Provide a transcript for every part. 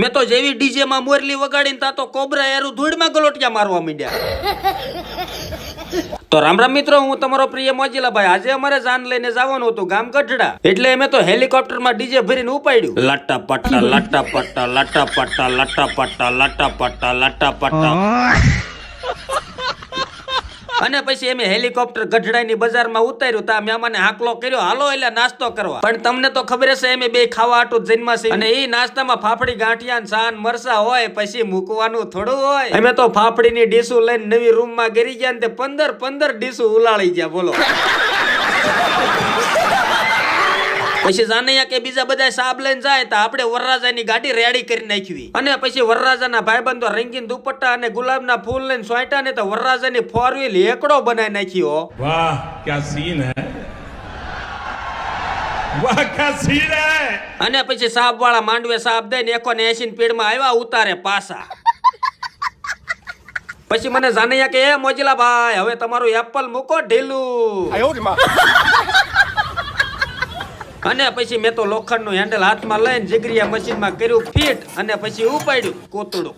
મેં તો જેવી ડીજે માં મોરલી વગાડીને તા તો કોબરા યારું ધૂળમાં ગલોટિયા મારવા માંડ્યા. તો રામ રામ મિત્રો, હું તમારો પ્રિય મોજીલા ભાઈ આજે અમારે જાન લઈને જવાનું હતું ગામ ગઢડા. એટલે અમે તો હેલિકોપ્ટરમાં ડીજે ભરીને ઉપાડ્યું. લાટા પટ્ટા લાટા પટ્ટા લાટા પટ્ટા લાટા પટ્ટા લાટા પટ્ટા લાટા પટ્ટા અને પછી એમ હેલિકોપ્ટર ગઢડાની બજારમાં ઉતાર્યું તા મહેમાને હાકલો કર્યો. હાલો એટલે નાસ્તો કરવા. પણ તમને તો ખબર હશે, એમ બે ખાવા આટું જન્મા અને એ નાસ્તામાં ફાફડી, ગાંઠિયા સાન મરસા હોય, પછી મૂકવાનું થોડું હોય. અમે તો ફાફડીની ડીશું લઈને નવી રૂમમાં ગરી ગયા ને પંદર પંદર ડીશું ઉલાળી ગયા, બોલો. પછી જાનૈયા કે બીજા બધા સાબ લઈને જાય તો આપણે વરરાજાની ગાડી રેડી કરી નાખવી. અને પછી વરરાજાના ભાઈબંધો રંગીન દુપટ્ટા અને ગુલાબના ફૂલ લઈને સોંટા ને તો વરરાજાની ફોર વ્હીલ એકડો બનાવી નાખ્યો. વાહ ક્યાં સીન હે? અને પછી સાપ વાળા માંડવે સાપ દઈને એકો ને એસી પીડમાં આવ્યા ઉતારે પાસા પછી મને જાનૈયા કે એ મોજીલા ભાઈ હવે તમારું એપલ મૂકો ઢીલું. અને પછી મેં તો લોખંડ લોખંડનું હેન્ડલ હાથમાં લઈને જીગરીયા મશીનમાં કર્યું ફિટ અને પછી ઉપાડ્યું કોતડું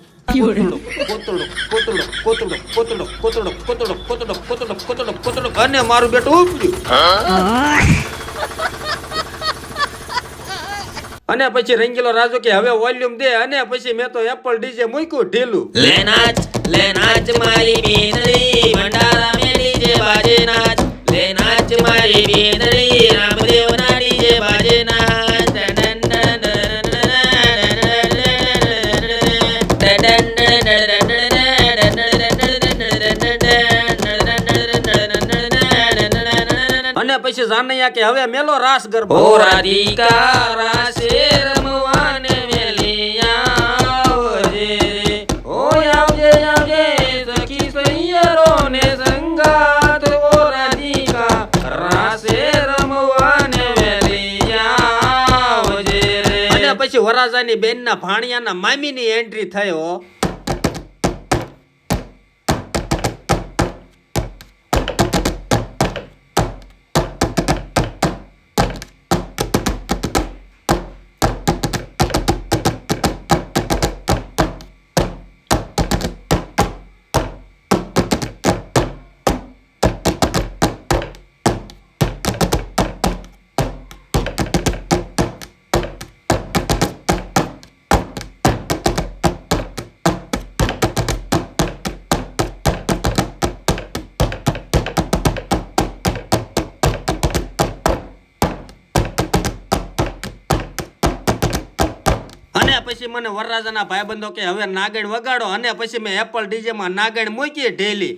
અને પછી રંગીલો રાજો કે હવે વોલ્યુમ દે અને પછી મેં તો એપલ ડીજે મૂક્યું ઢીલું લેનાચ લેનાચ મારી મારી પછી જાનૈયા કે હવે મેલો રાસ ગરબો. ઓ રાધિકા રાસે રમવાને મેલી આવજે. રે ઓ આવજે આવજે સખી સૈયરો ને સંગાત ઓ રાધિકા રાસે રમવાને મેલી આવજે. રે અને પછી વરાજાની બેનના ભાણિયાના મામીની એન્ટ્રી થયો પછી મને વરરાજાના ભાઈબંધો કે હવે નાગણ વગાડો અને પછી મેં એપલ ડીજે માં નાગણ મૂકી ઢેલી.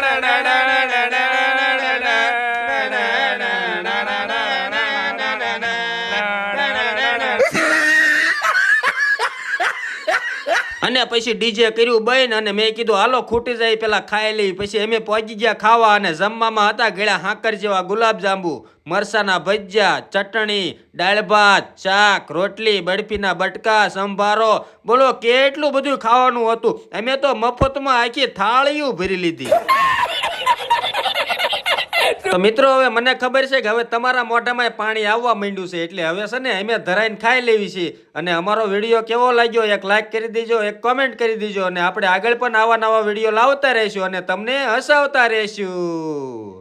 da da da da da અને પછી ડીજે કર્યું બન અને મેં કીધું, હાલો, ખૂટી જાય, પેલા ખાઈ લઈ. પછી અમે પહોંચી ગયા ખાવા અને જમવામાં હતા ગળ્યા હાંકર જેવા ગુલાબ જાંબુ મરસાના ભજીયા, ચટણી, દાળ ભાત, શાક, રોટલી, બરફીના બટકા, સંભારો. બોલો, કેટલું બધું ખાવાનું હતું? અમે તો મફતમાં આખી થાળીઓ ભરી લીધી. તો મિત્રો, હવે મને ખબર છે કે હવે તમારા મોઢામાં પાણી આવવા માંડ્યું છે. એટલે હવે છે ને, અમે ધરાઈને ખાઈ લેવી છે. અને અમારો વીડિયો કેવો લાગ્યો, એક લાઈક કરી દેજો, એક કોમેન્ટ કરી દેજો. અને આપણે આગળ પણ આવા નવા વીડિયો લાવતા રહીશું અને તમને હસાવતા રહીશું.